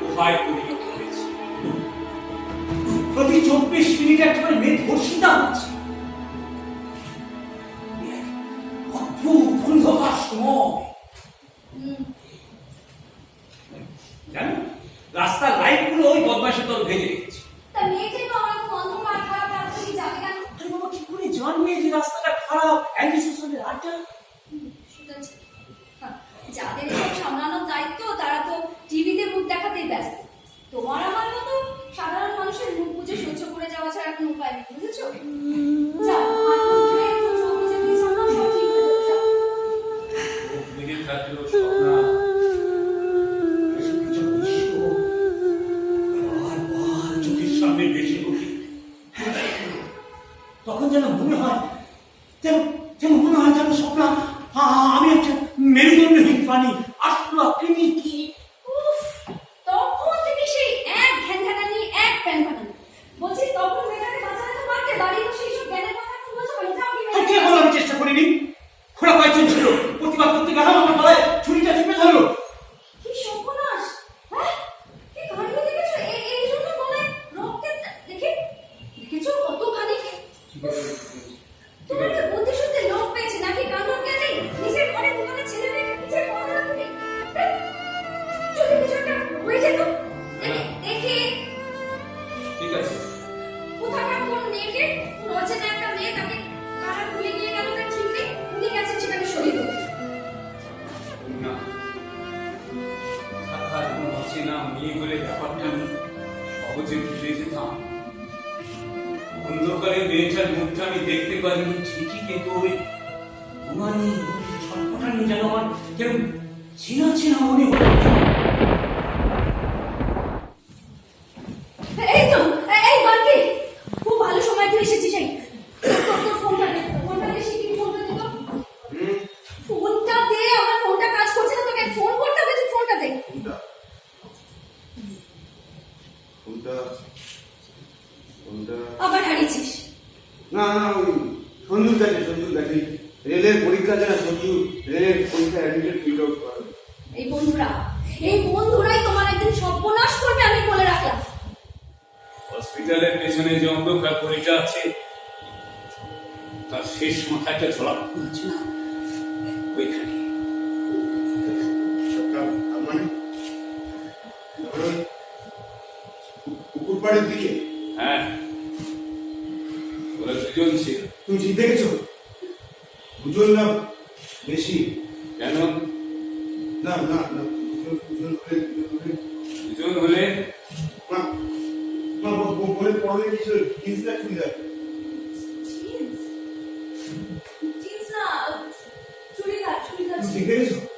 কোথায় পরিণত হয়েছে। প্রতি চব্বিশ মিনিট একটা করে মেয়ে ধর্ষিতা হচ্ছে অদ্ভুত অন্ধকার সময়। জানো রাস্তার ওই বদমাসের তোর রেখেছে অন্ধকার যে রাস্তাটা খারাপ? অ্যান্টি সোশ্যালের আড্ডা? যাদের থাকলেও স্বপ্না সামনে ভেসে ওঠে তখন যেন মনে হয় যেন যেন মনে হয় যেন স্বপ্না আমি একটা মেরুদণ্ডহীন প্রাণী অন্ধকারে মেয়েটার মুখটা আমি দেখতে পারিনি, ঠিকই কিন্তু ওই ঘুমানি নিয়ে যেন আমার কেন চেনা চেনা মনে হলো আবার হারিয়েছিস? না না ওই সঞ্জুর কাছে সঞ্জুর কাছে রেলের পরীক্ষা দেয় সঞ্জু রেলের পরীক্ষা অ্যাডমিটেড ফিল আউট করা এই বন্ধুরা এই বন্ধুরাই তোমার একদিন সর্বনাশ করবে আমি বলে রাখলাম। হসপিটালের পেছনে যে অন্ধকার গলিটা আছে তার শেষ মাথাটা ঝোলা খুলছে না? ওইখানে। মানে ওই পাড়ের দিকে হ্যাঁ। ওরা দুজন ছিল। তুমি ঠিক দেখেছ? দুজন না বেশি। কেন? না না না দুজন দুজন হলে দুজন হলে। না না বলে পড়লে কিছু জিন্স না চুড়িদার? জিন্স। জিন্স না চুড়িদার চুড়িদার তুমি ঠিক দেখেছ?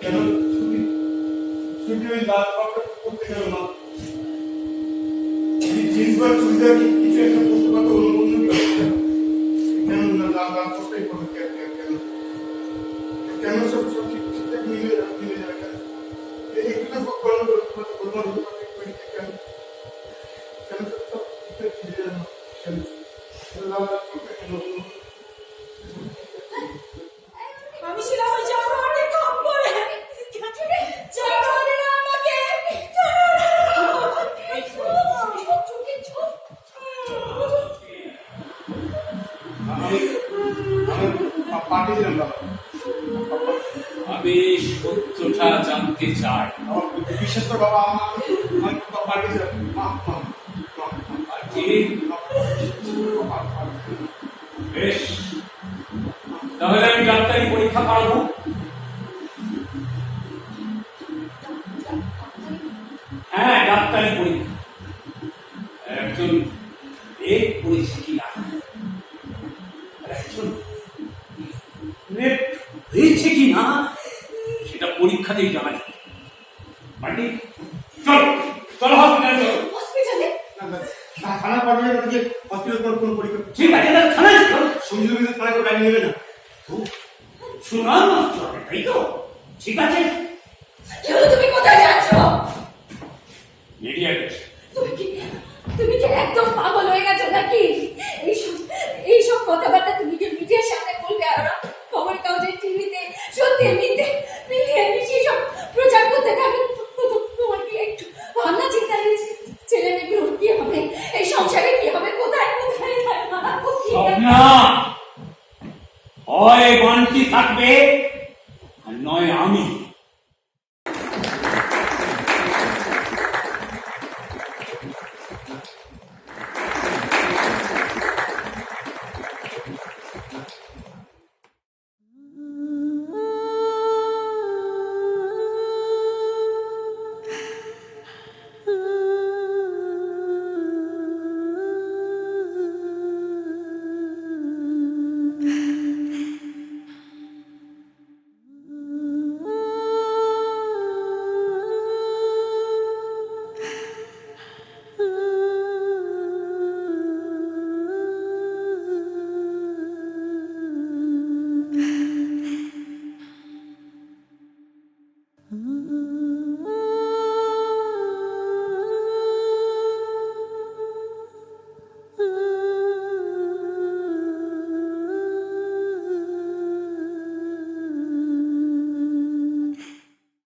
কেন তুমি তুমি ওই লাল কাপড় পরতে গেল না জিন্স বা চুড়িদার কি- কিছু একটা পরতে পারতো অন্য অন্য কিছু কেন না লাল লাল কাপড়টাই পরো কেন কেন কেন কেন সব সব ঠিক ঠিকঠাক মিলে যাবে মিলে যাবে কেন এই একটু না গরম করে তোমাকে গোলমাল আমি সত্যটা জানতে চাই। বিশেষ করে বাবা বেশ। তাহলে আমি ডাক্তারি পরীক্ষা পারব পরীক্ষাতেই জানা যাবে মানে চলো চলো হসপিটালে চলো। হসপিটালে তো? ঠিক আছে। তুমি কোথায় কি তুমি কি একদম পাগল হয়ে গেছো নাকি? এইসব এইসব কথাবার্তা তুমি সংসারে হবে কোথায় কোথায় স্বপ্ন হয় গণটি থাকবে